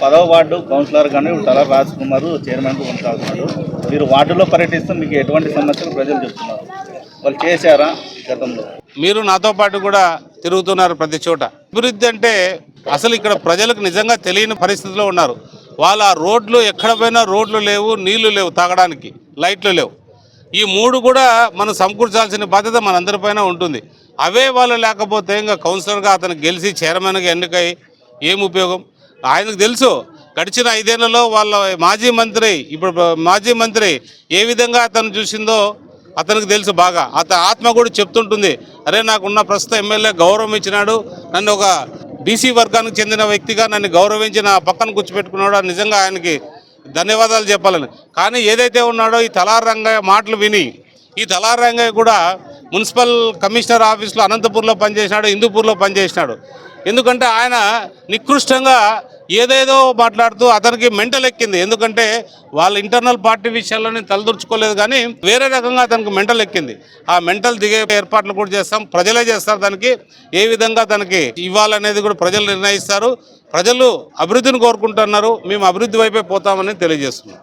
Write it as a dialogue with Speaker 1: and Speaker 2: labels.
Speaker 1: పదవ ward councillor కానీ తల రాజ్ కుమార్ చైర్మన్ కొనసాగుతున్నారు. మీరు వార్డులో పర్యటిస్తూ మీకు ఎటువంటి సమస్యలు ప్రజలు చెప్తున్నారు? వాళ్ళు చేశారా గతంలో?
Speaker 2: మీరు నాతో పాటు కూడా తిరుగుతున్నారు ప్రతి చోట. అభివృద్ధి అంటే అసలు ఇక్కడ ప్రజలకు నిజంగా తెలియని పరిస్థితిలో ఉన్నారు. వాళ్ళ రోడ్లు ఎక్కడ పోయినా రోడ్లు లేవు నీళ్ళు లేవు తాగడానికి లైట్లు లేవు. ఈ మూడు కూడా మనం సమకూర్చాల్సిన బాధ్యత మనందరిపైన ఉంటుంది. అవే వాళ్ళు లేకపోతే ఇంకా కౌన్సిలర్గా అతను గెలిచి చైర్మన్గా ఎన్నికై ఏం ఉపయోగం? ఆయనకు తెలుసు. గడిచిన ఐదేళ్ళలో వాళ్ళ మాజీ మంత్రి ఇప్పుడు మాజీ మంత్రి ఏ విధంగా అతను చూసిందో అతనికి తెలుసు బాగా. అతని ఆత్మ కూడా చెప్తుంటుంది. అరే నాకున్న ప్రస్తుత ఎమ్మెల్యే గౌరవం ఇచ్చినాడు. నన్ను ఒక బీసీ వర్గానికి చెందిన వ్యక్తిగా నన్ను గౌరవించి నా పక్కన కూర్చోపెట్టుకున్నాడో. నిజంగా ఆయనకి ధన్యవాదాలు చెప్పాలని. కానీ ఏదైతే ఉన్నాడో ఈ తలార్ రంగయ్య మాటలు విని ఈ తలార్ రంగయ్య కూడా మున్సిపల్ కమిషనర్ ఆఫీస్లో అనంతపూర్లో పనిచేసినాడు హిందూపూర్లో పనిచేసినాడు. ఎందుకంటే ఆయన నికృష్టంగా ఏదేదో మాట్లాడుతూ అతనికి మెంటల్ ఎక్కింది. ఎందుకంటే వాళ్ళ ఇంటర్నల్ పార్టీ విషయాల్లోనే తలదూర్చుకోలేదు కానీ వేరే రకంగా అతనికి మెంటల్ ఎక్కింది. ఆ మెంటల్ దిగే ఏర్పాట్లు కూడా చేస్తాం ప్రజలే చేస్తారు దానికి. ఏ విధంగా దానికి ఇవ్వాలనేది కూడా ప్రజలు నిర్ణయిస్తారు. ప్రజలు అభివృద్ధిని కోరుకుంటున్నారు. మేము అభివృద్ధి వైపే పోతామని తెలియజేస్తున్నాం.